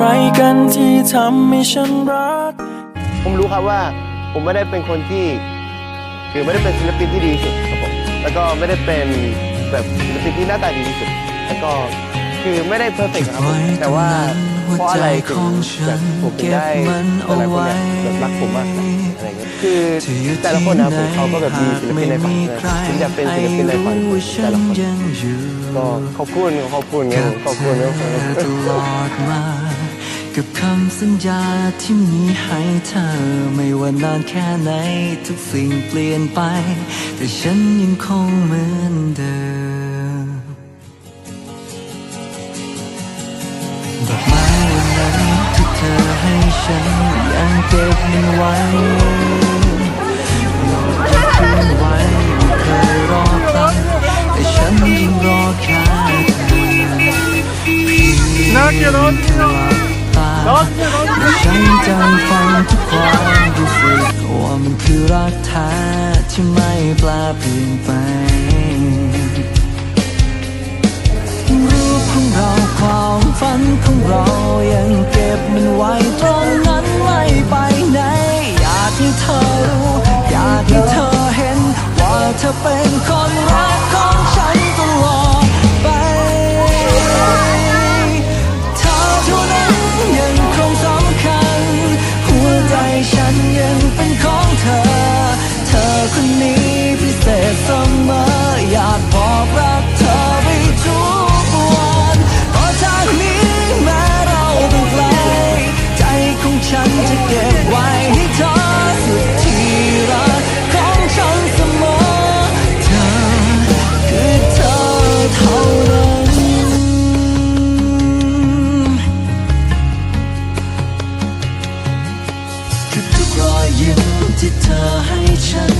ใครกันที่ทำให้ฉันรัก ผมรู้ครับว่าผมไม่ได้เป็นคนที่คือไม่ได้เป็นศิลปินที่ดีที่สุดครับผมแล้วก็ไม่ได้เป็นแบบศิลปินที่หน้าตาดีที่สุดแล้วก็ คือไม่ได้เพอร์เฟกต์ครับผมแต่ว่าเพราะอะไรถึงแบบผมถึงได้หลายๆคนเนี่ยแบบรักผมมากนะอะไรเงี้ยคือแต่ละคนนะครับผมเขาก็แบบมีศิลปินในฝันนะผมอยากเป็นศิลปินในฝันของแต่ละคนก็ขอบคุณขอบคุณเงี้ยขอบคุณครับผมตลอดมากับคำสัญญาที่มีให้เธอ ไม่ว่านานแค่ไหนทุกสิ่งเปลี่ยนไป แต่ฉันยังคงเหมือน ฉันยังเก็บมันไว้ยังคืนไว้ไม่เคยรอใครแต่ฉันยังรอแค่เธอนักเกลอนตาและฉันจำฟังทุกความรู้สึกว่ามันคือรักแท้ที่ไม่แปลเปลี่ยนไปรูปของเราความฝันของเรายังเก็บมันไว้ ธอเป็นคน ยิ้มที่เธอให้ฉัน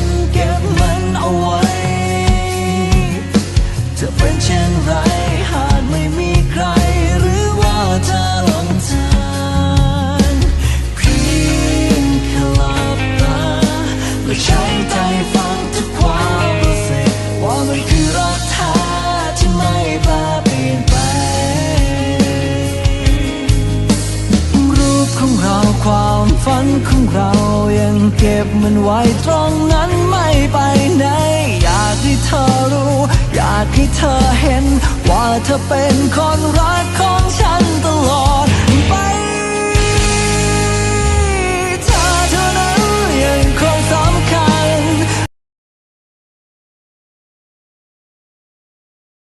ฝันของเรายังเก็บมันไว้ตรงนั้นไม่ไปไหน อยากให้เธอรู้ อยากให้เธอเห็น ว่าเธอเป็นคนรักของฉันตลอด